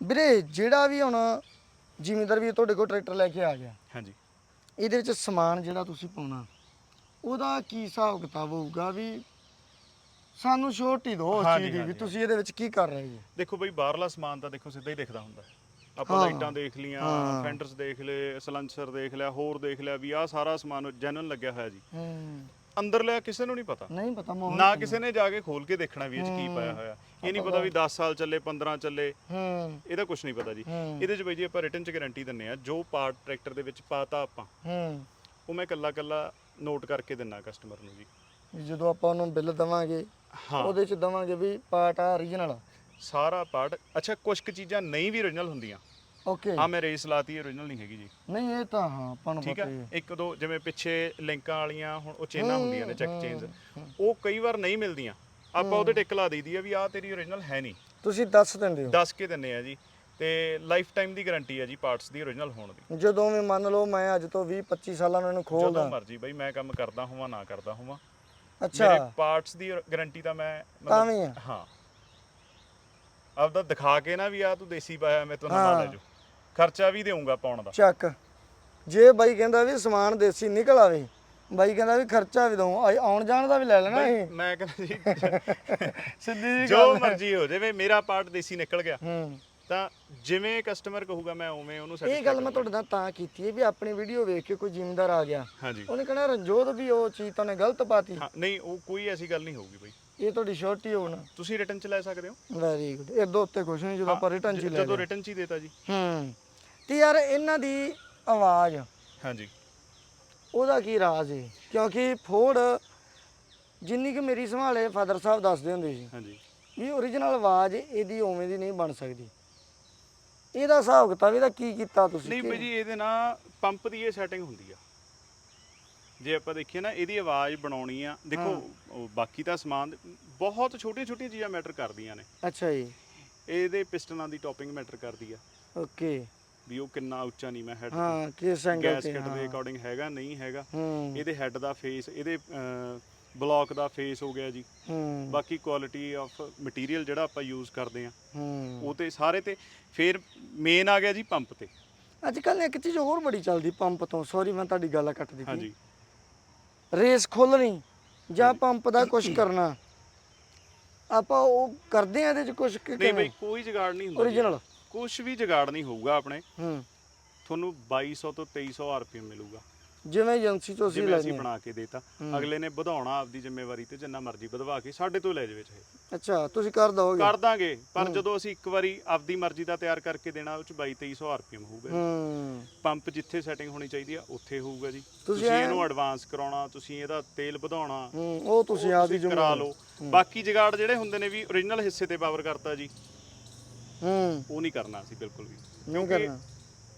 ਵੀਰੇ ਜਿਹੜਾ ਵੀ ਹੁਣ ਜ਼ਿਮੀਂਦਾਰ ਵੀ ਤੁਹਾਡੇ ਕੋਲ ਟਰੈਕਟਰ ਲੈ ਕੇ ਆ ਗਿਆ ਹਾਂਜੀ। ਇਹਦੇ ਵਿੱਚ ਸਮਾਨ ਜਿਹੜਾ ਤੁਸੀਂ ਪਾਉਣਾ ਉਹਦਾ ਕੀ ਹਿਸਾਬ ਕਿਤਾਬ ਹੋਊਗਾ ਵੀ ਸਾਨੂੰ ਛੋਟੀ ਉਸ ਹਾਂਜੀ, ਚੀਜ਼ ਦੀ ਵੀ ਹਾਂਜੀ, ਤੁਸੀਂ ਇਹਦੇ ਵਿੱਚ ਕੀ ਕਰ ਰਹੇ ਜੀ ਦੇਖੋ ਬਈ ਬਾਹਰਲਾ ਸਮਾਨ ਤਾਂ ਦੇਖੋ ਸਿੱਧਾ ਹੀ ਦਿਖਦਾ ਹੁੰਦਾ। ਹੈ ਆਪਾਂ ਹਾਂ। ਲਾਈਟਾਂ ਦੇਖ ਲੀਆਂ ਹਾਂ। ਫੈਂਡਰਸ ਦੇਖ ਲਏ ਸਲੈਂਸਰ ਦੇਖ ਲਿਆ ਹੋਰ ਦੇਖ ਲਿਆ ਵੀ ਆਹ ਸਾਰਾ ਸਮਾਨ ਜੈਨੂਨ ਲੱਗਿਆ ਹੋਇਆ ਜੀ। ਹੂੰ। ਅੰਦਰ ਲਿਆ ਕਿਸੇ ਨੂੰ ਨਹੀਂ ਪਤਾ। ਨਹੀਂ ਪਤਾ ਮੋਹਨ ਨਾ ਕਿਸੇ ਨੇ ਜਾ ਕੇ ਖੋਲ ਕੇ ਦੇਖਣਾ ਵੀ ਇਹ ਚ ਕੀ। ਪਾਇਆ ਹੋਇਆ। ਇਹ ਨਹੀਂ ਪਤਾ ਵੀ 10 ਸਾਲ ਚੱਲੇ 15 ਚੱਲੇ। ਹੂੰ। ਇਹਦਾ ਕੁਝ ਨਹੀਂ ਪਤਾ ਜੀ। ਇਹਦੇ ਚ ਬਈ ਜੀ ਆਪਾਂ ਰਿਟਰਨ ਚ ਗਾਰੰਟੀ ਦਿੰਨੇ ਆ ਜੋ ਪਾਰਟ ਟਰੈਕਟਰ ਦੇ ਵਿੱਚ ਪਾਤਾ ਆਪਾਂ ਹੂੰ। ਉਹ ਮੈਂ ਕੱਲਾ ਕੱਲਾ ਨੋਟ ਕਰਕੇ ਦਿੰਨਾ ਕਸਟਮਰ ਨੂੰ ਜੀ। ਜਦੋਂ ਆਪਾਂ ਉਹਨੂੰ ਬਿੱਲ ਦਵਾਂਗੇ ਹਾਂ। ਉਹਦੇ ਚ ਦਵਾਂਗੇ ਵੀ ਪਾਰਟ ਆ origignal ਸਾਰਾ ਪਾਰਟ ਅੱਛਾ ਕੁਝ ਕੁ ਚੀਜ਼ਾਂ ਨਹੀਂ ਵੀ origignal ਹੁੰਦੀਆਂ। ਓਕੇ ਆ ਮੈਂ ਰੇਸ ਲਾਤੀ origignal ਨਹੀਂ ਹੈਗੀ ਜੀ। ਨਹੀਂ ਇਹ ਤਾਂ ਹਾਂ ਆਪਾਂ ਨੂੰ ਠੀਕ ਪਤਾ ਹੈ ਹੀ ਹੈ ਇੱਕ ਦੋ ਜਿਵੇਂ ਪਿੱਛੇ ਲਿੰਕਾਂ ਵਾਲੀਆਂ ਹੁਣ ਉਹ ਚੇਨਾਂ ਹੁੰਦੀਆਂ ਨੇ ਚੈੱਕ ਚੇਨਸ। ਉਹ ਕਈ ਵਾਰ ਨਹੀਂ ਮਿਲਦੀਆਂ। ਆਪਾਂ ਉਹਦੇ ਟਿਕ ਲਾ ਦਈਦੀ ਆ ਵੀ ਆਹ ਤੇਰੀ origignal ਹੈ ਨਹੀਂ। ਤੁਸੀਂ ਦੱਸ ਦਿੰਦੇ ਹੋ। ਦੱਸ ਕੇ ਦਿੰਨੇ ਆ ਜੀ। ਤੇ ਲਾਈਫ ਟਾਈਮ ਦੀ ਗਾਰੰਟੀ ਹੈ ਜੀ ਪਾਰਟਸ ਦੀ origignal ਹੋਣ ਦੀ। ਜਦੋਂ ਵੀ ਮੰਨ ਲਓ ਮੈਂ ਅੱਜ ਤੋਂ 20 25 ਸਾਲਾਂ ਨੂੰ ਇਹਨੂੰ ਜਦੋਂ ਖੋਲਦਾ ਮਰਜ਼ੀ ਬਈ ਮੈਂ ਕੰਮ ਕਰਦਾ ਹੋਵਾਂ ਨਾ ਕਰਦਾ ਹੋਵਾਂ। ਅੱਛਾ। ਮੇਰੇ ਪਾਰਟਸ ਦੀ ਗਾਰੰਟੀ ਤਾਂ ਮੈਂ ਤਾਂ ਵੀ ਆ। ਹਾਂ। ਆਪਦਾ ਦਿਖਾ ਕੇ ਨਾ ਵੀ ਆ ਤੂੰ ਦੇਸੀ ਪਾਇਆ ਮੈਂ ਤੋਂ ਨਵਾਂ ਹਾਂ। ਲੈ ਜਾਓ ਖਰਚਾ ਵੀ ਦੇਊਂਗਾ ਪਾਉਣ ਦਾ। ਚੱਕ। ਜੇ ਬਾਈ ਕਹਿੰਦਾ ਵੀ ਸਮਾਨ ਦੇਸੀ ਨਿਕਲ ਆਵੇ ਬਾਈ ਕਹਿੰਦਾ ਵੀ ਖਰਚਾ ਵੀ ਦਊ। ਆਉਣ ਜਾਣ ਦਾ ਵੀ ਲੈ ਲੈਣਾ ਇਹ। ਮੈਂ ਕਹਿੰਦਾ ਜੀ ਸਿੱਧੀ ਜੀ ਜੋ। ਮਰਜ਼ੀ ਹੋ ਜਾਵੇ ਮੇਰਾ ਪਾਰਟ ਦੇਸੀ ਨਿਕਲ ਗਿਆ। ਹੂੰ। ਤਾਂ ਜਿਵੇਂ ਕਸਟਮਰ ਕਹੂਗਾ ਮੈਂ ਉਵੇਂ ਉਹਨੂੰ ਇਹ ਗੱਲ ਮੈਂ। ਤੁਹਾਡੇ ਨਾਲ ਤਾਂ ਕੀਤੀ ਹੈ ਵੀ ਆਪਣੀ ਵੀਡੀਓ ਵੇਖ ਕੇ ਕੋਈ ਜ਼ਿਮੀਂਦਾਰ ਆ ਗਿਆ। ਹਾਂਜੀ। ਉਹਨੇ ਕਹਿਣਾ ਰਣਜੋਤ ਵੀ ਉਹ ਚੀਜ਼ ਤਾਂ ਨੇ ਗਲਤ ਪਾਤੀ। ਹਾਂ ਨਹੀਂ ਉਹ ਕੋਈ ਐਸੀ ਗੱਲ ਨਹੀਂ ਹੋਊਗੀ ਬਈ। ਇਹ ਤੁਹਾਡੀ ਸ਼ੋਰਟੀ ਹੋਣਾ ਤੁਸੀਂ ਰਿਟਰਨ ਚ ਲੈ ਸਕਦੇ ਹੋ? ਵੈਰੀ ਗੁੱਡ ਇਹਦੋਂ ਉੱਤੇ ਕੁਝ ਨਹੀਂ ਜਦੋਂ ਆਪਾਂ ਰਿਟਰਨ ਚ ਲੈ ਜਦੋਂ। ਰਿਟਰਨ ਚ ਹੀ ਦੇਤਾ ਜੀ। ਹੂੰ। ਤੇ ਯਾਰ ਇਹਨਾਂ ਦੀ ਆਵਾਜ਼। ਹਾਂਜੀ। ਉਹਦਾ ਕੀ ਰਾਜ਼ ਹੈ ਕਿਉਂਕਿ ਫੋੜ ਜਿੰਨੀ ਕਿ ਮੇਰੀ ਸੰਭਾਲੇ ਫਾਦਰ ਸਾਹਿਬ ਦੱਸਦੇ ਹੁੰਦੇ ਸੀ ਹਾਂਜੀ। ਵੀ origignal ਆਵਾਜ਼ ਇਹਦੀ ਉਵੇਂ ਦੀ ਨਹੀਂ ਬਣ ਸਕਦੀ। ਇਹਦਾ ਹਿਸਾਬ ਕਿਤਾਬ ਇਹਦਾ ਕੀ ਕੀਤਾ ਤੁਸੀਂ ਨਹੀਂ ਬਈ ਜੀ ਇਹਦੇ ਨਾਲ ਪੰਪ ਦੀ ਇਹ ਸੈਟਿੰਗ ਹੁੰਦੀ ਆ। ਜੇ ਆਪਾਂ ਦੇਖੀਏ ਨਾ ਇਹਦੀ ਆਵਾਜ਼ ਬਣਾਉਣੀ ਆ। ਦੇਖੋ ਬਾਕੀ ਤਾਂ ਸਮਾਨ ਬਹੁਤ ਛੋਟੀਆਂ ਛੋਟੀਆਂ ਚੀਜ਼ਾਂ ਮੈਟਰ ਕਰਦੀਆਂ ਨੇ। ਅੱਛਾ ਜੀ। ਇਹਦੇ ਪਿਸਟਨਾਂ ਦੀ ਟੌਪਿੰਗ ਮੈਟਰ ਕਰਦੀ ਆ। ਓਕੇ। ਵੀ ਉਹ ਕਿੰਨਾ ਉੱਚਾ ਨਹੀਂ ਮੈਂ ਹੈਡ ਹਾਂ ਕਿਸ ਐਂਗਲ ਤੇ ਕਿਟ ਦੇ। ਅਕੋਰਡਿੰਗ ਹੈਗਾ ਨਹੀਂ ਹੈਗਾ। ਇਹਦੇ ਹੈੱਡ ਦਾ ਫੇਸ ਇਹਦੇ ਬਲੌਕ ਦਾ ਫੇਸ ਹੋ ਗਿਆ ਜੀ। ਹੂੰ। ਬਾਕੀ ਕੁਆਲਿਟੀ ਆਫ ਮਟੀਰੀਅਲ ਜਿਹੜਾ ਆਪਾਂ ਯੂਜ਼ ਕਰਦੇ ਆ ਹੂੰ। ਉਹ ਤੇ ਸਾਰੇ ਤੇ ਫਿਰ ਮੇਨ ਆ ਗਿਆ ਜੀ ਪੰਪ ਤੇ। ਅੱਜ ਕੱਲ ਇੱਕ ਚੀਜ਼ ਹੋਰ ਬੜੀ ਚੱਲਦੀ ਪੰਪ ਤੋਂ। ਸੌਰੀ ਮੈਂ ਤੁਹਾਡੀ ਗੱਲ ਕੱਟ ਦਿੱਤੀ। ਹਾਂਜੀ। ਰੇਸ ਖੋਲਣੀ ਜਾਂ ਪੰਪ ਦਾ ਕੁਝ ਕਰਨਾ। ਆਪਾਂ ਉਹ ਕਰਦੇ ਆ ਇਹਦੇ ਚ ਕੁਝ ਨਹੀਂ ਬਈ ਕੋਈ ਜੁਗਾੜ ਨਹੀਂ ਹੁੰਦਾ ਜੀ। ਕੁਛ ਵੀ ਜੁਗਾੜ ਨਹੀਂ ਹੋਊਗਾ ਆਪਣੇ। ਹੂੰ। ਤੁਹਾਨੂੰ 2200 ਤੋਂ 2300 ਆਰਪੀਐਮ ਮਿਲੂਗਾ। ਜਿਵੇਂ ਏਜੰਸੀ ਤੋਂ ਅਸੀਂ ਜਿਵੇਂ ਅਸੀਂ ਲੈਣੇ ਬਣਾ ਕੇ ਦੇਤਾ। ਅਗਲੇ ਨੇ ਵਧਾਉਣਾ ਆਪਦੀ ਜ਼ਿੰਮੇਵਾਰੀ ਤੇ ਜਿੰਨਾ ਮਰਜ਼ੀ ਵਧਵਾ ਕੇ ਸਾਡੇ ਤੋਂ ਲੈ ਜਾਵੇ ਚਾਹੇ। ਅੱਛਾ ਤੁਸੀਂ ਕਰ ਦੋਗੇ? ਕਰ ਦਾਂਗੇ ਪਰ। ਜਦੋਂ ਅਸੀਂ ਇੱਕ ਵਾਰੀ ਆਪਦੀ ਮਰਜ਼ੀ ਦਾ ਤਿਆਰ ਕਰਕੇ ਦੇਣਾ ਉਹ ਚ 22 2300 ਆਰਪੀਐਮ ਹੋਊਗਾ। ਹੂੰ। ਪੰਪ ਜਿੱਥੇ ਸੈਟਿੰਗ ਹੋਣੀ ਚਾਹੀਦੀ ਆ ਉੱਥੇ ਹੋਊਗਾ ਜੀ। ਤੁਸੀਂ ਐਂ- ਇਹਨੂੰ ਐਡਵਾਂਸ ਕਰਾਉਣਾ ਤੁਸੀਂ ਇਹਦਾ ਤੇਲ ਵਧਾਉਣਾ ਹੂੰ ਉਹ ਤੁਸੀਂ ਉਹ ਆਪਦੀ ਕਰਾ ਜ਼ਿੰਮੇਵਾਰੀ। ਲਓ। ਬਾਕੀ ਜਗਾੜ ਜਿਹੜੇ ਹੁੰਦੇ ਨੇ ਵੀ origignal ਹਿੱਸੇ ਤੇ ਪਾਵਰ ਕਰਤਾ ਜੀ। ਹੂੰ। ਉਹ ਨਹੀਂ ਕਰਨਾ ਅਸੀਂ ਬਿਲਕੁਲ ਵੀ। ਨਹੀਂ ਕਰਨਾ।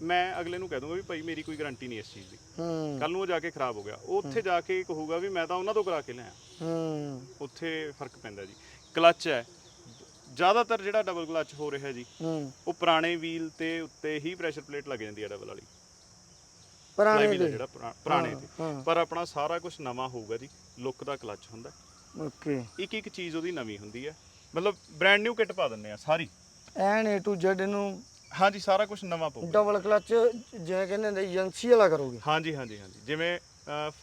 ਮੈਂ ਅਗਲੇ ਨੂੰ ਕਹਿ ਦੂੰਗਾ ਵੀ ਭਾਈ ਮੇਰੀ ਕੋਈ ਗਾਰੰਟੀ ਨਹੀਂ ਇਸ ਚੀਜ਼ ਦੀ। ਹੂੰ। ਕੱਲ ਨੂੰ ਉਹ ਜਾ ਕੇ ਖਰਾਬ ਹੋ ਗਿਆ। ਉਹ ਉੱਥੇ ਜਾ ਕੇ ਕਹੂਗਾ ਵੀ ਮੈਂ ਤਾਂ ਉਹਨਾਂ ਤੋਂ ਕਰਾ ਕੇ ਲਿਆ ਹੂੰ। ਉੱਥੇ ਫ਼ਰਕ ਪੈਂਦਾ ਜੀ। ਕਲੱਚ ਹੈ। ਜ਼ਿਆਦਾਤਰ ਜਿਹੜਾ ਡਬਲ ਕਲੱਚ ਹੋ ਰਿਹਾ ਜੀ ਹੂੰ। ਉਹ ਪੁਰਾਣੇ ਵੀਲ ਤੇ ਉੱਤੇ ਹੀ ਪ੍ਰੈਸ਼ਰ ਪਲੇਟ ਲੱਗ ਜਾਂਦੀ ਹੈ ਡਬਲ ਵਾਲੀ। ਪੁਰਾਣੇ ਦੇ। ਜਿਹੜਾ ਪੁਰਾ- ਪੁਰਾਣੇ ਤੇ ਹਾਂ। ਪਰ ਆਪਣਾ ਸਾਰਾ ਕੁਝ ਨਵਾਂ ਹੋਊਗਾ ਜੀ। ਲੁੱਕ ਦਾ ਕਲੱਚ ਹੁੰਦਾ। ਓਕੇ। ਇੱਕ ਇੱਕ ਚੀਜ਼ ਉਹਦੀ ਨਵੀਂ ਹੁੰਦੀ ਹੈ। ਮਤਲਬ ਬ੍ਰਾਂਡ ਨਿਊ ਕਿੱਟ ਪਾ ਦਿੰਨੇ ਆ ਸਾਰੀ। ਐਨ ਏ ਟੂ ਜ਼ੈਡ ਇਹਨੂੰ ਹਾਂਜੀ ਸਾਰਾ ਕੁਝ ਨਵਾਂ ਪਊਗਾ। ਡਬਲ ਕਲਚ ਜਿਵੇਂ ਕਹਿੰਦੇ ਹੁੰਦੇ ਏਜੰਸੀ ਵਾਲਾ ਕਰੋਗੇ। ਹਾਂਜੀ ਹਾਂਜੀ ਹਾਂਜੀ। ਜਿਵੇਂ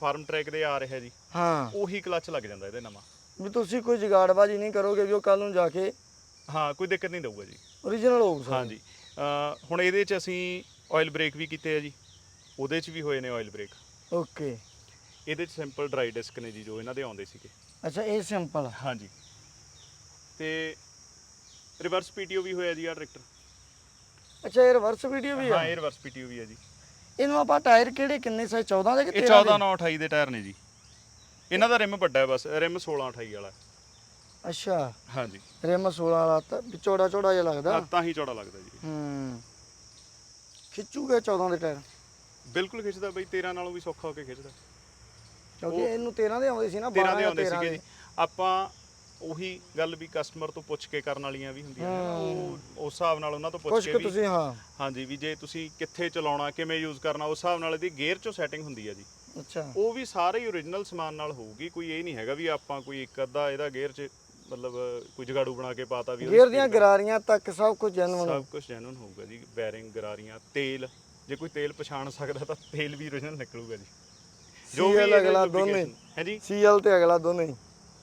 ਫਾਰਮ ਟਰੈਕ ਦੇ ਆ ਰਿਹਾ ਜੀ ਹਾਂ। ਉਹੀ ਕਲੱਚ ਲੱਗ ਜਾਂਦਾ ਇਹਦੇ ਨਵਾਂ। ਵੀ ਤੁਸੀਂ ਕੋਈ ਜਗਾੜਬਾਜੀ ਨਹੀਂ ਕਰੋਗੇ ਵੀ ਉਹ ਕੱਲ ਨੂੰ ਜਾ ਕੇ ਹਾਂ ਕੋਈ ਦਿੱਕਤ ਨਹੀਂ ਦਊਗਾ ਜੀ। origignal ਹੋਊ ਸਾਰਾ। ਹਾਂਜੀ। ਹੁਣ ਇਹਦੇ ਚ ਅਸੀਂ ਆਇਲ ਬ੍ਰੇਕ ਵੀ ਕੀਤੇ ਆ ਜੀ। ਉਹਦੇ ਚ ਵੀ ਹੋਏ ਨੇ ਆਇਲ ਬ੍ਰੇਕ ਓਕੇ ਇਹਦੇ ਚ ਸਿੰਪਲ ਡਰਾਈ ਡਿਸਕ ਨੇ ਜੀ ਜੋ ਇਹਨਾਂ ਦੇ ਆਉਂਦੇ ਸੀਗੇ। ਅੱਛਾ ਇਹ ਸਿੰਪਲ ਹਾਂਜੀ। ਤੇ ਰਿਵਰਸ ਪੀਟੀਓ ਵੀ ਹੋਇਆ ਜੀ ਆ ਟਰੈਕਟਰ। ਅੱਛਾ ਇਹ ਰਿਵਰਸ ਵੀਡੀਓ ਵੀ ਹਾਂ ਆ ਇਹ ਰਿਵਰਸ ਪੀਟੀਓ ਵੀ ਹੈ ਜੀ। ਇਹਨੂੰ ਆਪਾਂ ਟਾਇਰ ਕਿਹੜੇ ਕਿੰਨੇ ਸਾਈਜ਼ 14 ਦੇ ਕਿ ਇਹ 13 14 9 28 ਦੇ ਟਾਇਰ ਨੇ ਜੀ। ਇਹਨਾਂ ਦਾ ਰਿਮ ਵੱਡਾ ਹੈ ਬਸ ਰਿਮ 16 28 ਵਾਲਾ। ਹੈ। ਅੱਛਾ ਹਾਂਜੀ ਰਿਮ 16 ਵਾਲਾ ਤਾਂ ਵੀ ਚੌੜਾ ਚੌੜਾ ਜਿਹਾ ਲੱਗਦਾ। ਹਾਂ, ਤਾਂ ਹੀ ਚੌੜਾ ਲੱਗਦਾ ਜੀ। ਹੂੰ। ਖਿੱਚੂਗੇ 14 ਦੇ ਟਾਇਰ? ਬਿਲਕੁਲ ਖਿੱਚਦਾ ਬਈ 13 ਨਾਲੋਂ ਵੀ ਸੌਖਾ ਹੋ ਕੇ ਖਿੱਚਦਾ। ਕਿਉਂਕਿ ਇਹਨੂੰ 13 ਦੇ ਆਉਂਦੇ ਸੀ ਨਾ 13 ਦੇ 12 ਆਉਂਦੇ 13 ਸੀਗੇ ਜੀ। ਆਪਾਂ ਉਹੀ ਗੱਲ ਵੀ ਕਸਟਮਰ ਤੋਂ ਪੁੱਛ ਕੇ ਕਰਨ ਵਾਲੀਆਂ ਵੀ ਹੁੰਦੀਆਂ ਨੇ। ਨਾ, ਉਹ ਉਸ ਹਿਸਾਬ ਨਾਲ ਉਹਨਾਂ ਤੋਂ ਪੁੱਛ ਕੁਛ ਕੇ ਕੁ ਵੀ ਤੁਸੀਂ ਹਾਂ। ਹਾਂਜੀ ਵੀ ਜੇ ਤੁਸੀਂ ਕਿੱਥੇ ਚਲਾਉਣਾ ਕਿਵੇਂ ਯੂਜ਼ ਕਰਨਾ ਉਸ ਹਿਸਾਬ ਨਾਲ ਇਹਦੀ ਗੇਅਰ ਚੋਂ ਸੈਟਿੰਗ ਹੁੰਦੀ ਹੈ ਜੀ। ਅੱਛਾ। ਉਹ ਵੀ ਸਾਰੇ ਹੀ origignal ਸਮਾਨ ਨਾਲ ਹੋਊਗੀ ਕੋਈ ਇਹ ਨਹੀਂ ਹੈਗਾ ਵੀ ਆਪਾਂ ਕੋਈ ਇੱਕ ਅੱਧਾ ਇਹਦਾ ਗੇਅਰ 'ਚ ਮਤਲਬ ਕੋਈ ਜਗਾੜੂ ਬਣਾ ਕੇ ਪਾਤਾ ਵੀ ਉਹਦੀ ਗੇਅਰ ਦੀਆਂ ਗਰਾਰੀਆਂ ਤੱਕ ਸਭ ਕੁਝ ਜੈਨੂਨ ਸਭ ਕੁਝ ਜੈਨੂਨ ਹੋਊਗਾ ਜੀ ਬੈਰਿੰਗ ਗਰਾਰੀਆਂ ਤੇਲ ਜੇ ਕੋਈ ਤੇਲ ਪਛਾਣ ਸਕਦਾ ਤਾਂ ਤੇਲ ਵੀ origignal ਨਿਕਲੂਗਾ ਜੀ। CL ਅਗਲਾ ਦੋਨੇ। ਹੈ ਜੀ? ਸੀਐਲ ਤੇ ਅਗਲਾ ਦੋਨੇ। ਹੀ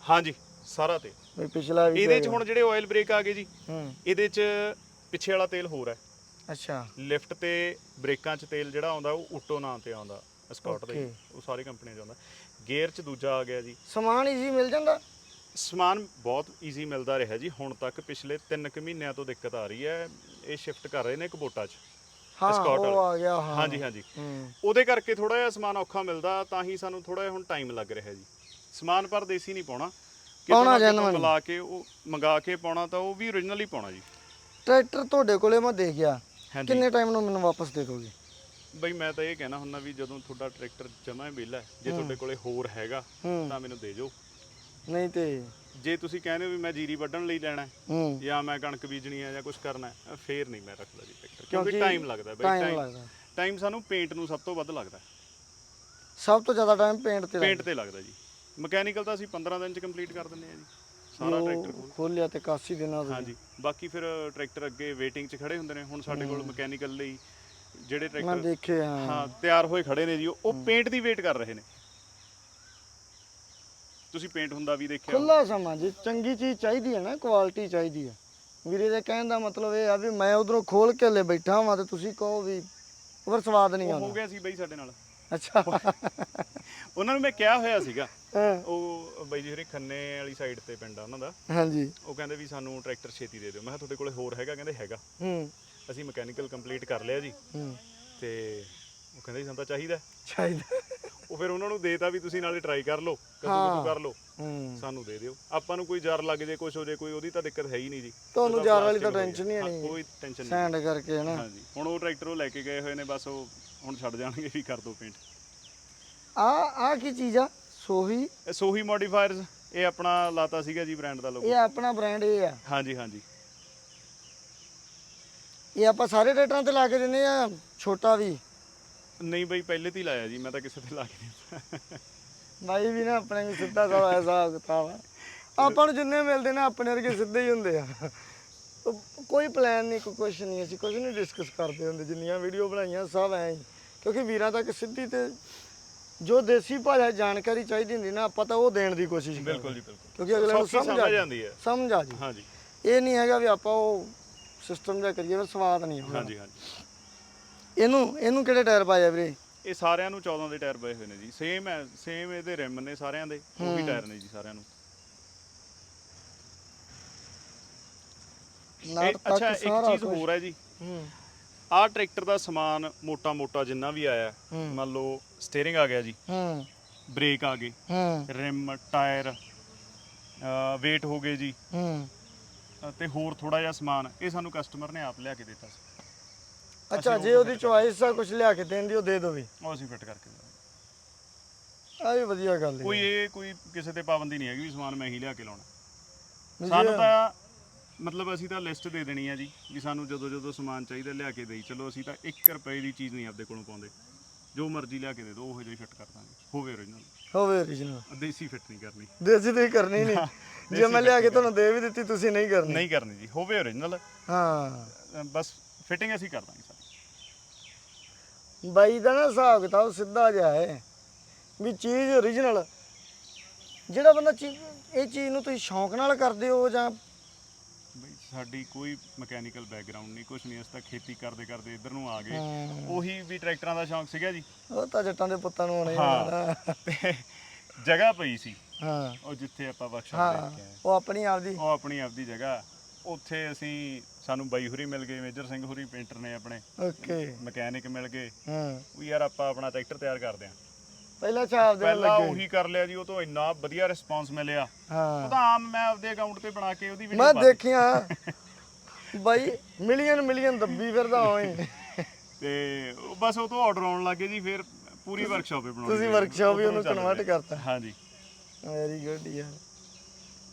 ਹਾਂਜੀ। ਸਾਰਾ ਤੇ ਵੀ ਪਿਛਲਾ ਵੀ ਇਹਦੇ ਚ ਹੁਣ ਜਿਹੜੇ ਆਇਲ ਬ੍ਰੇਕ ਆ ਗਏ ਜੀ ਹੂੰ। ਇਹਦੇ ਚ ਪਿੱਛੇ ਵਾਲਾ ਤੇਲ ਹੋਰ ਹੈ। ਅੱਛਾ। ਲਿਫਟ ਤੇ ਬ੍ਰੇਕਾਂ 'ਚ ਤੇਲ ਜਿਹੜਾ ਆਉਂਦਾ ਉਹ ਉਟੋ ਨਾਂ ਤੇ ਆਉਂਦਾ ਸਕਾਟ ਦਾ. ਉਹ ਸਾਰੀ ਕੰਪਨੀਆਂ 'ਚ ਆਉਂਦਾ। ਗੇਅਰ 'ਚ ਦੂਜਾ ਆ ਗਿਆ ਜੀ। ਸਮਾਨ ਈਜ਼ੀ ਮਿਲ ਜਾਂਦਾ? ਸਮਾਨ ਬਹੁਤ ਈਜ਼ੀ ਮਿਲਦਾ ਰਿਹਾ ਜੀ। ਹੁਣ ਤੱਕ ਪਿਛਲੇ 3 ਕੁ ਮਹੀਨਿਆਂ ਤੋਂ ਦਿੱਕਤ ਆ ਰਹੀ ਹੈ। ਇਹ ਸ਼ਿਫਟ ਕਰ ਰਹੇ ਨੇ ਕਬੋਟਾ 'ਚ। ਹਾਂ ਉਹ। ਆ ਗਿਆ ਹਾਂ। ਹਾਂਜੀ ਹਾਂਜੀ। ਉਹਦੇ ਕਰਕੇ ਥੋੜਾ ਜਿਹਾ ਸਮਾਨ ਔਖਾ ਮਿਲਦਾ ਤਾਂ ਹੀ ਸਾਨੂੰ ਥੋੜਾ ਜਿਹਾ ਹੁਣ ਟਾਈਮ ਲੱਗ ਰਿਹਾ ਜੀ। ਸਮਾਨ ਪਰ ਦੇਸੀ ਨਹੀਂ ਪਾਉਣਾ। ਪਾਉਣਾ ਨਾ ਕਿਤੋਂ genuine। ਮਿਲਾ ਕੇ ਉਹ ਮੰਗਾ ਕੇ ਪਾਉਣਾ ਤਾਂ ਉਹ ਵੀ origignal ਹੀ ਪਾਉਣਾ ਜੀ। ਟਰੈਕਟਰ ਤੁਹਾਡੇ ਕੋਲੇ ਮੈਂ ਦੇਖ ਗਿਆ। ਹਾਂਜੀ। ਕਿੰਨੇ ਟਾਈਮ ਨੂੰ ਮੈਨੂੰ ਵਾਪਸ ਦੇ ਦੋਗੇ ਬਈ ਮੈਂ ਤਾਂ ਇਹ ਕਹਿਣਾ ਹੁੰਦਾ ਵੀ ਜਦੋਂ ਤੁਹਾਡਾ ਟਰੈਕਟਰ ਜਮਾ ਵਿਹਲਾ ਹੈ ਜੇ ਤੁਹਾਡੇ ਕੋਲੇ ਹੋਰ ਹੈਗਾ ਹੂੰ। ਤਾਂ ਮੈਨੂੰ ਦੇ ਦਿਓ। ਨਹੀਂ ਤੇ ਜੇ ਤੁਸੀਂ ਕਹਿੰਦੇ ਹੋ ਵੀ ਮੈਂ ਜੀਰੀ ਵੱਢਣ ਲਈ ਲੈਣਾ ਹੈ, ਹੂੰ। ਜਾਂ ਮੈਂ ਕਣਕ ਬੀਜਣੀ ਹੈ ਜਾਂ ਕੁਝ ਕਰਨਾ ਹੈ ਫੇਰ ਨਹੀਂ ਮੈਂ ਰੱਖਦਾ ਜੀ ਟਰੈਕਟਰ ਕਿਉਂਕਿ ਕਿਉਂਕਿ ਟਾਈਮ ਲੱਗਦਾ ਬਈ ਟਾਈਮ ਟਾਈਮ ਲੱਗਦਾ। ਟਾਈਮ ਸਾਨੂੰ ਪੇਂਟ ਨੂੰ ਸਭ ਤੋਂ ਵੱਧ ਲੱਗਦਾ ਸਭ ਤੋਂ ਜ਼ਿਆਦਾ ਟਾਈਮ ਪੇਂਟ ਤੇ ਪੇਂਟ ਤੇ ਲੱਗਦਾ ਜੀ। ਮਕੈਨੀਕਲ ਤਾਂ ਅਸੀਂ 15 ਦਿਨ ਚ ਕੰਪਲੀਟ ਕਰ ਦਿੰਦੇ ਆ ਜੀ। ਸਾਰਾ ਟਰੈਕਟਰ ਕੋਲ। ਖੋਲਿਆ ਤੇ 81 ਦਿਨਾਂ ਤੋਂ। ਹਾਂਜੀ। ਬਾਕੀ ਫਿਰ ਟਰੈਕਟਰ ਅੱਗੇ ਵੇਟਿੰਗ 'ਚ ਖੜੇ ਹੁੰਦੇ ਨੇ। ਹੁਣ ਸਾਡੇ ਕੋਲ ਮਕੈਨੀਕਲ ਲਈ ਜਿਹੜੇ ਮੈਂ ਟਰੈਕਟਰ ਦੇਖੇ ਹਾਂ। ਹਾਂ ਤਿਆਰ ਹੋਏ ਖੜੇ ਨੇ ਜੀ। ਉਹ ਪੇਂਟ ਦੀ ਵੇਟ ਕਰ ਰਹੇ ਨੇ। ਤੁਸੀਂ ਪੇਂਟ ਹੁੰਦਾ ਵੀ ਦੇਖਿਆ ਹੋਊ। ਖੁੱਲਾ ਸਮਾਂ ਜੀ। ਚੰਗੀ ਚੀਜ਼ ਚਾਹੀਦੀ ਹੈ ਨਾ ਕੁਆਲਿਟੀ ਚਾਹੀਦੀ ਹੈ। ਵੀਰੇ ਦੇ ਕਹਿਣ ਦਾ ਮਤਲਬ ਇਹ ਆ ਵੀ ਮੈਂ ਉਧਰੋਂ ਖੋਲ ਕੇ ਲੈ ਬੈਠਾ ਹਾਂ ਤੇ ਤੁਸੀਂ ਕਹੋ ਵੀ ਉਵਰ ਸਵਾਦ ਨਹੀਂ ਉਹ ਹੋ ਆਉਂਦਾ ਗਿਆ ਸੀ ਬਈ ਸਾਡੇ ਨਾਲ। ਅੱਛਾ। ਉਹਨਾਂ ਨੂੰ ਮੈਂ ਕਿਹਾ ਹੋਇਆ ਸੀਗਾ। ਉਹ ਬਈ ਜੀ ਹਰੇ ਖੰਨੇ ਵਾਲੀ ਸਾਈਡ ਤੇ ਪਿੰਡ ਆ ਉਹਨਾਂ ਦਾ। ਹਾਂਜੀ। ਉਹ ਕਹਿੰਦੇ ਵੀ ਸਾਨੂੰ ਟਰੈਕਟਰ ਛੇਤੀ ਦੇ ਦਿਓ। ਮੈਂ ਕਿਹਾ ਤੁਹਾਡੇ ਕੋਲੇ ਹੋਰ ਹੈਗਾ? ਕਹਿੰਦੇ ਹੈਗਾ। ਹੂੰ। ਅਸੀਂ ਮਕੈਨੀਕਲ ਕੰਪਲੀਟ ਕਰ ਲਿਆ ਜੀ। ਹੂੰ। ਤੇ ਉਹ ਕਹਿੰਦੇ ਜੀ ਸਾਨੂੰ ਤਾਂ ਚਾਹੀਦਾ। ਚਾਹੀਦਾ। ਉਹ ਫਿਰ ਉਹਨਾਂ ਨੂੰ ਦੇਤਾ ਵੀ ਤੁਸੀਂ ਨਾਲੇ ਟਰਾਈ ਕਰ ਲਓ ਕਦੋਂ। ਕਦੋਂ ਕਰ ਲਓ। ਹੂੰ। ਸਾਨੂੰ ਦੇ ਦਿਓ। ਆਪਾਂ ਨੂੰ ਕੋਈ ਜ਼ਰ ਲੱਗ ਜੇ ਕੁਝ ਹੋ ਜੇ ਕੋਈ ਉਹਦੀ ਤਾਂ ਦਿੱਕਤ ਹੈ ਹੀ ਨਹੀਂ ਜੀ। ਤੁਹਾਨੂੰ ਜ਼ਰ ਵਾਲੀ ਤਾਂ tension ਹੀ ਨਹੀਂ। ਕੋਈ ਟੈਨਸ਼ਨ ਨਹੀਂ। ਸੈਂਡ ਕਰਕੇ ਨਾ ਹਾਂਜੀ। ਹੁਣ ਉਹ ਟਰੈਕਟਰ ਉਹ ਲੈ ਕੇ ਗਏ ਹੋਏ ਨੇ ਬਸ ਉਹ ਹੁਣ ਛੱਡ ਜਾਣਗੇ ਵੀ ਕਰ ਦੋ ਪੇਂਟ ਆ ਆ ਕੀ ਚੀਜ਼ ਆ? ਸੋਹੀ? ਇਹ ਸੋਹੀ ਮੋਡੀਫਾਇਰਸ ਇਹ ਆਪਣਾ ਲਾਤਾ ਸੀਗਾ ਜੀ ਬ੍ਰਾਂਡ ਦਾ ਲੋਗੋ ਇਹ ਆਪਣਾ ਬ੍ਰਾਂਡ ਇਹ ਆ। ਹਾਂਜੀ ਹਾਂਜੀ। ਇਹ ਆਪਾਂ ਸਾਰੇ ਰੇਟਾਂ ਤੇ ਲਾ ਕੇ ਦਿੰਦੇ ਆ ਛੋਟਾ ਵੀ। ਨਹੀਂ ਬਈ ਪਹਿਲੇ ਤੇ ਹੀ ਲਾਇਆ ਜੀ ਮੈਂ ਤਾਂ ਕਿਸੇ ਤੇ ਲਾ ਕੇ ਨਹੀਂ। ਬਾਈ ਵੀ ਨਾ ਆਪਣੇ ਵੀ ਸਿੱਧਾ ਸਾਦਾ ਹਿਸਾਬ ਕਿਤਾਬ ਆ ਆਪਾਂ ਨੂੰ ਜਿੰਨੇ ਮਿਲਦੇ ਨੇ ਆਪਣੇ ਵਰਗੇ ਸਿੱਧੇ ਹੀ ਹੁੰਦੇ ਆ। ਉਹ ਕੋਈ ਪਲਾਨ ਨਹੀਂ ਕੋਈ ਕੁਛ ਨਹੀਂ ਅਸੀਂ ਕੁਝ ਨਹੀਂ ਡਿਸਕਸ ਕਰਦੇ ਹੁੰਦੇ ਜਿੰਨੀਆਂ ਵੀਡੀਓ ਬਣਾਈਆਂ ਸਭ ਐਂ ਹੀ। ਕਿਉਂਕਿ ਵੀਰਾਂ ਤੱਕ ਸਿੱਧੀ ਤੇ ਜੋ ਦੇਸੀ ਭਾਸ਼ਾ ਜਾਣਕਾਰੀ ਚਾਹੀਦੀ ਹੁੰਦੀ ਨਾ ਆਪਾਂ ਤਾਂ ਉਹ ਦੇਣ ਦੀ ਕੋਸ਼ਿਸ਼ ਕਰਦੇ ਬਿਲਕੁਲ ਜੀ ਬਿਲਕੁਲ। ਕਿਉਂਕਿ ਅਗਲੇ ਨੂੰ ਸੌਖੀ ਸਮਝ ਆ ਜਾਂਦੀ ਹੈ। ਸਮਝ ਆ ਜੀ ਹਾਂਜੀ। ਇਹ ਨਹੀਂ ਹੈਗਾ ਵੀ ਆਪਾਂ ਉਹ ਸਿਸਟਮ ਦਾ ਕਰੀਏ ਫਿਰ ਸਵਾਦ ਨਹੀਂ ਆਉਂਦਾ। ਹਾਂਜੀ ਹਾਂਜੀ। ਇਹਨੂੰ ਇਹਨੂੰ ਕਿਹੜੇ ਟਾਇਰ ਪਾਏ ਆ ਵੀਰੇ? ਇਹ ਸਾਰਿਆਂ ਨੂੰ 14 ਦੇ ਟਾਇਰ ਪਏ ਹੋਏ ਨੇ ਜੀ। ਸੇਮ ਹੈ ਸੇਮ ਇਹਦੇ ਰਿਮ ਨੇ ਸਾਰਿਆਂ ਦੇ ਉਹੀ ਟਾਇਰ ਨੇ ਜੀ ਸਾਰਿਆਂ ਨੂੰ। ਨਟ ਇਹ- ਤੱਕ ਅੱਛਾ ਇੱਕ ਸਾਰਾ ਚੀਜ਼ ਕੁਛ। ਹੋਰ ਹੈ ਜੀ। ਹੂੰ। ਆਹ ਟਰੈਕਟਰ ਦਾ ਸਮਾਨ ਮੋਟਾ ਮੋਟਾ ਜਿੰਨਾ ਵੀ ਆਇਆ ਹੂੰ। ਮੰਨ ਲਓ ਸਟੀਅਰਿੰਗ ਆ ਗਿਆ ਜੀ। ਹੂੰ। ਬ੍ਰੇਕ ਆ ਗਏ। ਹੂੰ। ਰਿਮ ਟਾਇਰ weight ਹੋ ਗਏ ਜੀ। ਹੂੰ। ਤੇ ਹੋਰ ਥੋੜਾ ਜਿਹਾ ਸਮਾਨ ਇਹ ਸਾਨੂੰ ਕਸਟਮਰ ਨੇ ਆਪ ਲਿਆ ਕੇ ਦਿੱਤਾ ਸੀ। ਅੱਛਾ ਜੇ ਉਹਦੀ ਚੁਆਇਸ ਆ ਕੁਝ ਲਿਆ ਕੇ ਦੇਣ ਦੀ ਉਹ ਦੇ ਦੋ ਵੀ। ਉਹ ਅਸੀਂ ਫਿੱਟ ਕਰਕੇ ਦਿੰਦੇ ਆ ਵੀ ਵਧੀਆ ਗੱਲ ਹੈ। ਕੋਈ ਇਹ ਕੋਈ ਕਿਸੇ ਤੇ ਪਾਬੰਦੀ ਨਹੀਂ ਹੈਗੀ ਵੀ ਸਮਾਨ ਮੈਂ ਹੀ ਲਿਆ ਕੇ ਲਾਉਣਾ। ਵੀ ਸਾਨੂੰ ਜੇ- ਤਾਂ ਮਤਲਬ ਅਸੀਂ ਤਾਂ ਲਿਸਟ ਦੇ ਦੇਣੀ ਆ ਜੀ ਵੀ ਸਾਨੂੰ ਜਦੋਂ ਜਦੋਂ ਸਮਾਨ ਚਾਹੀਦਾ ਲਿਆ ਕੇ ਦੇਈ। ਚਲੋ ਅਸੀਂ ਤਾਂ 1 ਰੁਪਏ ਦੀ ਚੀਜ਼ ਨਹੀਂ ਆਪਦੇ ਕੋਲੋਂ ਪਾਉਂਦੇ। ਜੋ ਮਰਜ਼ੀ ਲਿਆ ਕੇ ਦੇ ਦਿਓ ਉਹੋ ਜਿਹਾ ਫਿੱਟ ਕਰ ਦਾਂਗੇ। ਹੋਵੇ origignal ਹੋਵੇ original ਦੇਸੀ ਫਿੱਟ ਨਹੀਂ ਕਰਨੀ। ਦੇਸੀ ਤੇ ਕਰਨੀ ਨਹੀਂ। ਜੇ ਮੈਂ ਲਿਆ ਕੇ ਤੁਹਾਨੂੰ ਦੇ ਵੀ ਦਿੱਤੀ ਤੁਸੀਂ ਨਹੀਂ ਕਰਨੀ। ਨਹੀਂ ਕਰਨੀ ਜੀ। ਹੋਵੇ origignal ਹਾਂ। ਬਸ ਫਿਟਿੰਗ ਅਸੀਂ ਕਰ ਦਾਂਗੇ ਸਾਰੀ। ਬਾਈ ਦਾ ਨਾ ਹਿਸਾਬ ਕਿਤਾਬ ਸਿੱਧਾ ਜਿਹਾ ਹੈ ਵੀ ਚੀਜ਼ origignal ਜਿਹੜਾ ਬੰਦਾ ਚੀਜ਼ ਇਹ ਚੀਜ਼ ਨੂੰ ਤੁਸੀਂ ਸ਼ੌਂਕ ਨਾਲ ਕਰਦੇ ਹੋ ਜਾਂ ਬਈ ਸਾਡੀ ਕੋਈ ਮਕੈਨੀਕਲ ਬੈਕਗ੍ਰਾਉਂਡ ਨਹੀਂ ਕੁਝ ਨਹੀਂ ਅਸੀਂ ਤਾਂ ਖੇਤੀ ਕਰਦੇ ਕਰਦੇ ਇੱਧਰ ਨੂੰ ਆ ਗਏ। ਉਹੀ ਵੀ ਟਰੈਕਟਰਾਂ ਦਾ ਸ਼ੌਂਕ ਸੀਗਾ ਜੀ। ਉਹ ਤਾਂ ਜੱਟਾਂ ਦੇ ਪੁੱਤਾਂ ਨੂੰ ਹੋਣੇ ਹਾਂ। ਤੇ ਜਗ੍ਹਾ ਪਈ ਸੀ। ਹਾਂ। ਉਹ ਜਿੱਥੇ ਆਪਾਂ ਵਰਕਸ਼ਾਪ ਹਾਂ ਦੇਖ ਕੇ ਆਏ। ਉਹ ਆਪਣੀ ਆਪਦੀ। ਉਹ ਆਪਣੀ ਆਪਦੀ ਜਗ੍ਹਾ। ਉੱਥੇ ਅਸੀਂ ਸਾਨੂੰ ਬਾਈ ਹੁਰੀ ਮਿਲ ਗਏ ਮੇਜਰ ਸਿੰਘ ਹੁਰੀ ਪੇਂਟਰ ਨੇ ਆਪਣੇ। ਓਕੇ। ਮਕੈਨਿਕ ਮਿਲ ਗਏ। ਹਾਂ। ਉਹ ਯਾਰ ਆਪਾਂ ਆਪਣਾ ਟਰੈਕਟਰ ਤਿਆਰ ਕਰਦੇ ਆਂ। ਪਹਿਲਾਂ ਛਾਪ ਦੇਣ ਪਹਿਲਾਂ ਲੱਗੇ। ਉਹੀ ਕਰ ਲਿਆ ਜੀ ਉਹ ਤੋਂ ਇੰਨਾ ਵਧੀਆ ਰਿਸਪਾਂਸ ਮਿਲਿਆ। ਉਹ ਹਾਂ ਤਾਂ ਆਮ ਮੈਂ ਆਪਦੇ ਅਕਾਊਂਟ ਤੇ ਬਣਾ ਕੇ ਉਹਦੀ ਮੈਂ ਵੀਡੀਓ ਦੇਖਿਆ। ਬਾਈ ਮਿਲੀਅਨ ਮਿਲੀਅਨ ਦੱਬੀ ਫਿਰਦਾ ਹੋਏ ਤੇ ਉਹ ਬਸ ਉਹ ਤੋਂ ਆਰਡਰ ਆਉਣ ਲੱਗੇ ਜੀ ਫਿਰ ਪੂਰੀ ਵਰਕਸ਼ਾਪ ਹੀ ਬਣਾਉਣੀ ਤੁਸੀਂ। ਵਰਕਸ਼ਾਪ ਹੀ ਉਹਨੂੰ ਕਨਵਰਟ। ਕਰਤਾ। ਹਾਂਜੀ। ਵੈਰੀ ਗੁੱਡ ਯਾਰ।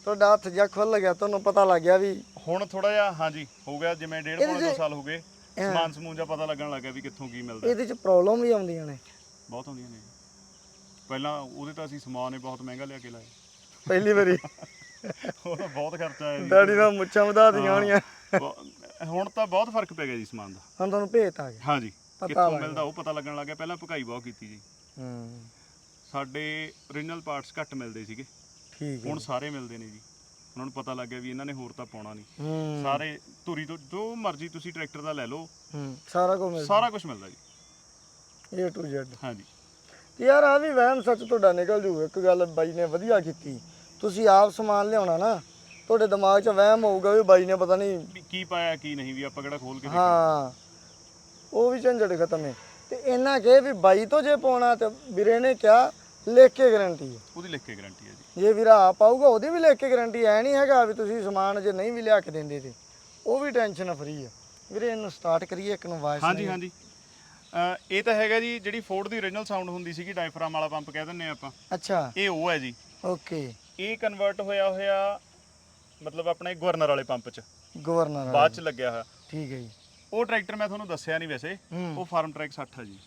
ਤੁਹਾਡਾ ਹੱਥ ਜਿਹਾ ਖੁੱਲ ਗਿਆ ਤੁਹਾਨੂੰ ਪਤਾ ਲੱਗ ਗਿਆ ਵੀ ਹੁਣ ਥੋੜਾ ਜਿਹਾ ਹਾਂਜੀ ਹੋ ਗਿਆ ਜਿਵੇਂ ਡੇਢ ਇਹਦੇ ਪੌਣੇ ਦੋ ਚ- ਸਾਲ ਹੋ ਗਏ ਸਮਾਨ ਸਮੂਨ ਜਿਹਾ ਪਤਾ ਲੱਗਣ ਲੱਗਾ ਵੀ ਕਿੱਥੋਂ ਕੀ ਮਿਲਦਾ। ਇਹਦੇ ਚ ਪ੍ਰੋਬਲਮ ਵੀ ਆਉਂਦੀਆਂ ਨੇ। ਬਹੁਤ ਹੁੰਦੀਆਂ ਨੇ। ਪਹਿਲਾਂ ਉਹਦੇ ਤਾਂ ਅਸੀਂ ਸਮਾਨ ਹੀ ਬਹੁਤ ਮਹਿੰਗਾ ਲਿਆ ਕੇ ਲਾਇਆ। ਪਹਿਲੀ ਵਾਰੀ। ਉਹ ਤਾਂ ਬਹੁਤ ਖਰਚਾ ਆਇਆ ਜੀ। ਡੈਡੀ ਨਾਲ ਮੁੱਛਾਂ ਵਧਾ ਦੀਆਂ ਹੋਣੀਆਂ। ਬਹੁ- ਹੁਣ ਤਾਂ ਬਹੁਤ ਫ਼ਰਕ ਪੈ ਗਿਆ ਜੀ ਸਮਾਨ ਦਾ। ਹੁਣ ਤੁਹਾਨੂੰ ਭੇਤ ਆ ਗਿਆ। ਹਾਂਜੀ ਕਿੱਥੋਂ ਲੱਗ ਮਿਲਦਾ ਉਹ ਪਤਾ ਲੱਗਣ ਲੱਗਾ ਪਹਿਲਾਂ ਭਕਾਈ ਬਹੁਤ ਕੀਤੀ ਜੀ। ਹੂੰ। ਸਾਡੇ ਓਰੀਜਨਲ ਪਾਰਟਸ ਘੱਟ ਮਿਲਦੇ ਸੀਗੇ। ਠੀਕ ਹੈ ਹੁਣ ਸਾਰੇ ਮਿਲਦੇ ਨੇ ਜੀ। ਉਹਨਾਂ ਨੂੰ ਪਤਾ ਲੱਗ ਗਿਆ ਵੀ ਇਹਨਾਂ ਨੇ ਹੋਰ ਤਾਂ ਪਾਉਣਾ ਨਹੀਂ। ਹੂੰ। ਸਾਰੇ ਧੁਰੀ ਤੋਂ ਜੋ ਮਰਜ਼ੀ ਤੁਸੀਂ ਟਰੈਕਟਰ ਦਾ ਲੈ ਲਓ। ਹੂੰ ਸਾਰਾ ਕੁਝ ਮਿਲ ਸਾਰਾ ਕੁਝ ਮਿਲਦਾ ਜੀ। A to Z ਹਾਂਜੀ। ਤੇ ਯਾਰ ਆ ਵੀ ਵਹਿਮ ਸੱਚ ਤੁਹਾਡਾ ਨਿਕਲ ਜੂ। ਇੱਕ ਗੱਲ ਬਾਈ ਨੇ ਵਧੀਆ ਕੀਤੀ। ਤੁਸੀਂ ਆਪ ਸਮਾਨ ਲਿਆਉਣਾ ਨਾ ਤੁਹਾਡੇ ਦਿਮਾਗ 'ਚ ਵਹਿਮ ਹੋਊਗਾ ਵੀ ਬਾਈ ਨੇ ਪਤਾ ਨਹੀਂ ਵੀ ਕੀ ਪਾਇਆ ਕੀ ਨਹੀਂ ਵੀ ਆਪਾਂ ਕਿਹੜਾ ਖੋਲ ਕੇ ਦੇਖਣਾ। ਹਾਂ ਉਹ ਵੀ ਝੰਜਟ ਖਤਮ ਹੈ। ਤੇ ਇਹਨਾਂ ਕਹੇ ਵੀ ਬਾਈ ਤੋਂ ਜੇ ਪਾਉਣਾ ਤੇ ਵੀਰੇ ਨੇ ਕਿਹਾ ਲਿਖ ਕੇ ਗਾਰੰਟੀ ਹੈ। ਉਹਦੀ ਲਿਖ ਕੇ ਗਾਰੰਟੀ ਹੈ ਜੀ। ਜੇ ਵੀਰਾ ਆਪ ਆਊਗਾ ਉਹਦੀ ਵੀ ਲਿਖ ਕੇ ਗਾਰੰਟੀ ਐ ਨਹੀਂ ਹੈਗਾ ਵੀ ਤੁਸੀਂ ਸਮਾਨ ਜੇ ਨਹੀਂ ਵੀ ਲਿਆ ਕੇ ਦਿੰਦੇ ਤੇ। ਉਹ ਵੀ ਟੈਨਸ਼ਨ ਫਰੀ ਆ। ਵੀਰੇ ਇਹਨੂੰ ਸਟਾਰਟ ਕਰੀਏ ਇੱਕ ਨੂੰ ਆਵਾਜ਼ ਹਾਂਜੀ। ਹਾਂਜੀ ਇਹ ਤਾਂ ਹੈਗਾ ਜੀ ਜਿਹੜੀ ਫੋਰਡ ਦੀ ਓਰੀਜਨਲ ਸਾਊਂਡ ਹੁੰਦੀ ਸੀਗੀ ਡਾਇਫਰਾਮ ਵਾਲਾ ਪੰਪ ਕਹਿ ਦਿੰਨੇ ਆਪਾਂ। ਅੱਛਾ। ਇਹ ਉਹ ਹੈ ਜੀ। ਓਕੇ ਇਹ ਕਨਵਰਟ ਹੋਇਆ ਹੋਇਆ ਮਤਲਬ ਆਪਣੇ ਗਵਰਨਰ ਵਾਲੇ ਪੰਪ 'ਚ। ਗਵਰਨਰ। ਬਾਅਦ 'ਚ ਲੱਗਿਆ ਹੋਇਆ। ਠੀਕ ਹੈ ਜੀ। ਉਹ ਟਰੈਕਟਰ ਮੈਂ ਤੁਹਾਨੂੰ ਦੱਸਿਆ ਨਹੀਂ ਵੈਸੇ। ਉਹ ਫਾਰਮ ਟਰੈਕ 60 ਆ ਜੀ।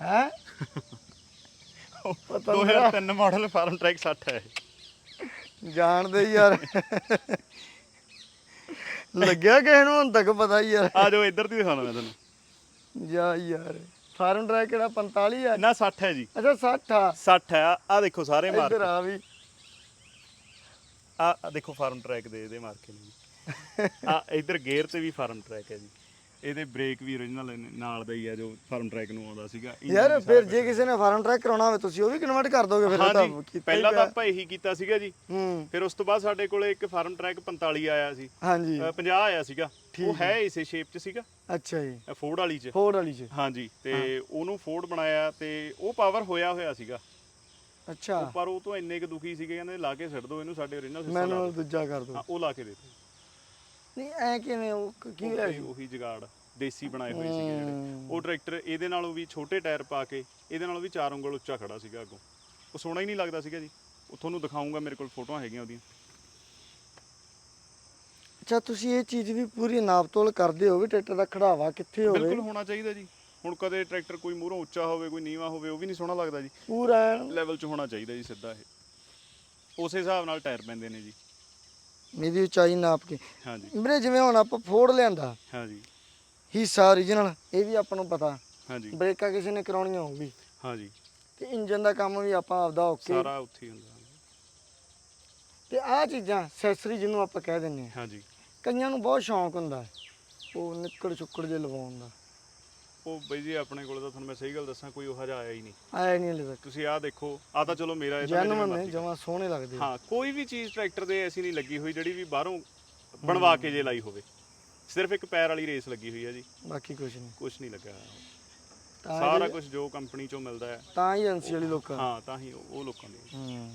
ਹੈ? ਪਤਾ ਨੀ 2003 ਮਾਡਲ ਫਾਰਮ ਟਰੈਕ 60 ਹੈ ਜਾਣਦੇ ਯਾਰ। ਲੱਗਿਆ ਕਿਸੇ ਨੂੰ ਹੁਣ ਤੱਕ ਪਤਾ ਹੀ ਯਾਰ। ਆ ਜਾਓ ਇੱਧਰ ਦੀ ਦਿਖਾਉਣਾ ਮੈਂ ਤੁਹਾਨੂੰ। ਜਾ ਯਾਰ ਫਾਰਮ ਟਰੈਕ ਕਿਹੜਾ 45 ਆ? ਨਾ 60 ਹੈ ਜੀ। ਅੱਛਾ 60 ਆ। 60 ਹੈ ਆ ਦੇਖੋ ਸਾਰੇ ਇੱਧਰ ਮਾਰਕ ਆ ਵੀ। ਆ ਦੇਖੋ ਫਾਰਮ ਟਰੈਕ ਦੇ ਇਹਦੇ ਮਾਰਕੇ ਨੇ ਆ ਇੱਧਰ ਗੇਅਰ ਤੇ ਵੀ ਫਾਰਮ ਟਰੈਕ ਹੈ ਜੀ। ਇਹਦੇ ਬ੍ਰੇਕ ਵੀ origignal ਨਾਲ ਦਾ ਹੀ ਆ ਜੋ ਫਾਰਮ ਟਰੈਕ ਨੂੰ ਆਉਂਦਾ ਸੀਗਾ। engine ਯਾਰ ਵੀ ਫਿਰ ਜੇ ਕਿਸੇ ਨੇ ਫਾਰਮ ਟਰੈਕ ਕਰਾਉਣਾ ਹੋਵੇ ਤੁਸੀਂ ਉਹ ਵੀ ਕਨਵਰਟ ਕਰ ਦੋਗੇ ਫਿਰ ਤਾਂ ਹਾਂਜੀ ਕੀਤਾ ਹੀ ਪਹਿਲਾਂ ਤਾਂ ਪਿਆ। ਆਪਾਂ ਇਹੀ ਕੀਤਾ ਸੀਗਾ ਜੀ। ਹੂੰ। ਫਿਰ ਉਸ ਤੋਂ ਬਾਅਦ ਸਾਡੇ ਕੋਲੇ ਇੱਕ ਫਾਰਮ ਟਰੈਕ 45 ਆਇਆ ਸੀ। ਹਾਂਜੀ। ਅ, 50 ਆਇਆ ਸੀਗਾ। ਉਹ ਹੈ। ਇਸੇ ਸ਼ੇਪ 'ਚ ਸੀਗਾ। ਅੱਛਾ ਜੀ। ਫੋਰਡ ਵਾਲੀ 'ਚ। ਫੋਰਡ ਵਾਲੀ ਚ। ਹਾਂਜੀ ਤੇ ਉਹਨੂੰ ਫੋਰਡ ਬਣਾਇਆ ਤੇ ਉਹ ਪਾਵਰ ਹੋਇਆ ਹੋਇਆ ਸੀਗਾ। ਅੱਛਾ। ਪਰ ਉਹ ਤੋਂ ਇੰਨੇ ਕੁ ਦੁਖੀ ਸੀਗੇ ਕਹਿੰਦੇ ਲਾ ਕੇ ਛੱਡ ਦਿਓ ਇਹਨੂੰ ਸਾਡੇ ਓਰੀਜਨਲ ਹਿੱਸਾ ਲਾ। ਦੂਜਾ ਕਰ ਦੋ ਹਾਂ ਉਹ ਲਾ ਕੇ ਦੇ ਦਿੱਤੇ ਨਹੀਂ ਐ ਕਿਵੇਂ ਉਹ ਕ- ਕੀ ਹੋਇਆ ਉਹੀ ਉਹੀ ਜਗਾੜ ਦੇਸੀ ਬਣਾਏ ਹੋਏ ਸੀਗੇ ਜਿਹੜੇ। ਉਹ ਟਰੈਕਟਰ ਇਹਦੇ ਨਾਲੋਂ ਵੀ ਛੋਟੇ ਟਾਇਰ ਪਾ ਕੇ ਇਹਦੇ ਨਾਲੋਂ ਵੀ 4 ਉਂਗਲ ਉੱਚਾ ਖੜਾ ਸੀਗਾ ਅੱਗੋਂ। ਉਹ ਸੋਹਣਾ ਹੀ ਨਹੀਂ ਲੱਗਦਾ ਸੀਗਾ ਜੀ। ਉਹ ਤੁਹਾਨੂੰ ਦਿਖਾਉਂਗਾ ਮੇਰੇ ਕੋਲ ਫੋਟੋਆਂ ਹੈਗੀਆਂ ਉਹਦੀਆਂ। ਅੱਛਾ ਤੁਸੀਂ ਇਹ ਚੀਜ਼ ਵੀ ਪੂਰੀ ਨਾਪ ਤੋਲ ਕਰਦੇ ਹੋ ਵੀ ਟਰੈਕਟਰ ਦਾ ਖੜਾਵਾ ਕਿੱਥੇ ਹੋਵੇ? ਬਿਲਕੁਲ ਹੋਣਾ ਚਾਹੀਦਾ ਜੀ। ਹੁਣ ਕਦੇ ਟਰੈਕਟਰ ਕੋਈ ਮੂਹਰੋਂ ਉੱਚਾ ਹੋਵੇ ਕੋਈ ਨੀਵਾਂ ਹੋਵੇ ਉਹ ਵੀ ਨਹੀਂ ਸੋਹਣਾ ਲੱਗਦਾ ਜੀ। ਪੂਰਾ ਐਨ ਲੈਵਲ 'ਚ ਹੋਣਾ ਚਾਹੀਦਾ ਜੀ ਸਿੱਧਾ ਇਹ। ਉਸੇ ਹਿਸਾਬ ਨਾਲ ਟਾਇਰ ਪੈਂਦੇ ਨੇ ਜੀ। ਇਹਦੀ ਉਚਾਈ ਨਾਪ ਕੇ। ਹਾਂਜੀ। ਵੀਰੇ ਜਿਵੇਂ ਹੁਣ ਆਪਾਂ ਫੋਰਡ ਲਿਆਂਦਾ ਹਾਂਜੀ। ਹਿੱਸਾ origignal ਇਹ ਵੀ ਆਪਾਂ ਨੂੰ ਪਤਾ। ਹਾਂਜੀ। ਬ੍ਰੇਕਾਂ ਕਿਸੇ ਨੇ ਕਰਾਉਣੀਆਂ ਹੋਊਗੀ। ਹਾਂਜੀ। ਤੇ ਇੰਜਨ ਦਾ ਕੰਮ ਵੀ ਆਪਾਂ ਆਪਦਾ ਓਕੇ। ਸਾਰਾ ਉੱਥੇ ਹੀ ਹੁੰਦਾ। ਤੇ ਆਹ ਚੀਜ਼ਾਂ ਐਕਸੈਸਰੀ ਜਿਹਨੂੰ ਆਪਾਂ ਕਹਿ ਦਿੰਨੇ ਆ ਹਾਂਜੀ। ਕਈਆਂ ਨੂੰ ਬਹੁਤ ਸ਼ੌਂਕ ਹੁੰਦਾ। ਉਹ ਨਿੱਕੜ ਚੁੱਕੜ ਜੇ ਲਵਾਉਣ ਦਾ। ਉਹ ਬਈ ਜੀ ਆਪਣੇ ਕੋਲ ਤਾਂ ਤੁਹਾਨੂੰ ਮੈਂ ਸਹੀ ਗੱਲ ਦੱਸਾਂ ਕੋਈ ਉਹ ਜਿਹਾ ਆਇਆ ਹੀ ਨਹੀਂ। ਆਇਆ ਨਹੀਂ ਹਲੇ ਤੱਕ। ਤੁਸੀਂ ਆਹ ਦੇਖੋ ਆ ਤਾਂ ਚਲੋ ਮੇਰਾ ਇਹ ਤਾਂ ਮੈਂ ਜਿਵੇਂ ਜੈਨੂਨ ਨੇ ਮਰਜ਼ੀ। ਜਮਾਂ ਸੋਹਣੇ ਲੱਗਦੇ ਹਾਂ ਕੋਈ ਵੀ ਚੀਜ਼ ਟਰੈਕਟਰ ਦੇ ਐਸੀ ਨਹੀਂ ਲੱਗੀ ਹੋਈ ਜਿਹੜੀ ਵੀ ਬਾਹਰੋਂ ਬਣਵਾ ਕੇ ਜੇ ਲਾਈ ਹੋਵੇ। ਸਿਰਫ ਇੱਕ ਪੈਰ ਵਾਲੀ ਰੇਸ ਲੱਗੀ ਹੋਈ ਹੈ ਜੀ। ਬਾਕੀ ਕੁਝ ਨਹੀਂ। ਕੁਝ ਨਹੀਂ ਲੱਗਾ। ਹੋਇਆ। ਤਾਂ ਸਾਰਾ ਕੁਝ ਜੋ ਕੰਪਨੀ ਚੋਂ ਮਿਲਦਾ ਹੈ। ਤਾਂ ਹੀ ਏਜੰਸੀ ਵਾਲੀ ਲੋਕਾਂ ਹਾਂ ਤਾਂ ਹੀ ਉਹ ਉਹ ਲੋਕਾਂ ਦੀ ਹੂੰ।